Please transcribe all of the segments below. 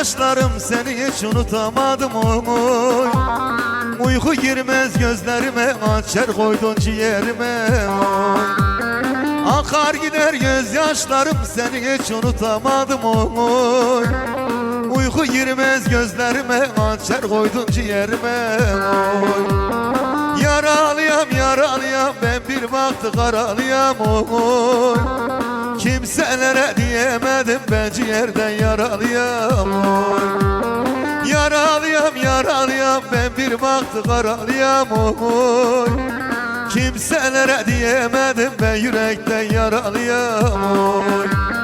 Gözyaşlarım seni hiç unutamadım oy Uyku girmez gözlerime Hançer koydun ciğerime oy Akar gider gözyaşlarım seni hiç unutamadım oy Uyku girmez gözlerime Hançer koydun ciğerime oy Yaralıyam yaralıyam ben bir baktı karalıyam oy Kimselere diyemedim ben ciğerden yaralıyam oy. Yaralıyam yaralıyam ben bir baktı karalıyam oy. Kimselere diyemedim ben yürekten yaralıyam oy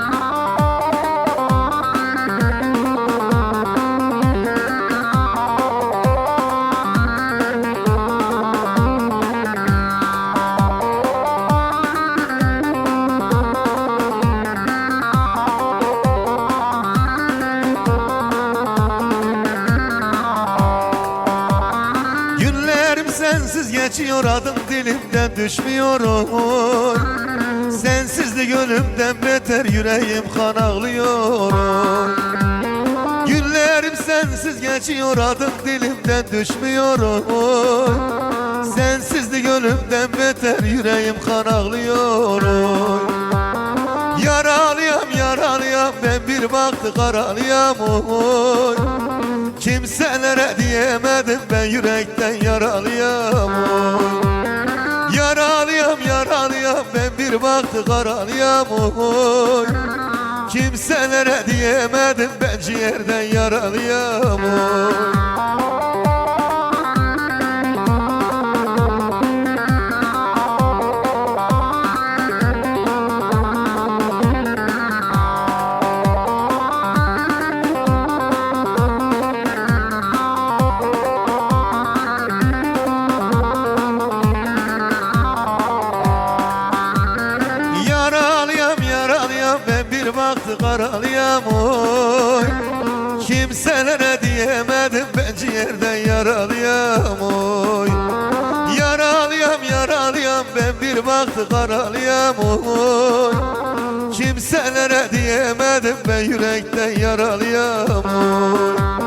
geçiyor adım dilimden düşmüyor oy Sensizlik ölümden beter yüreğim kan ağlıyor. Günlerim sensiz geçiyor adım dilimden düşmüyor oy Sensizlik ölümden beter yüreğim kan ağlıyor. Yaralıyam yaralıyam ben bir baktı karalıyam oy Kimselere diyemedim ben yürekten yaralıyam. Yaralıyam yaralıyam ben bir baktı karalıyam. Kimselere diyemedim ben ciğerden yaralıyam bir baktı karalıyam oy Kimselere diyemedim ben ciğerden yaralıyam oy Yaralıyam yaralıyam ben bir baktı karalıyam oy Kimselere diyemedim ben yürekten yaralıyam oy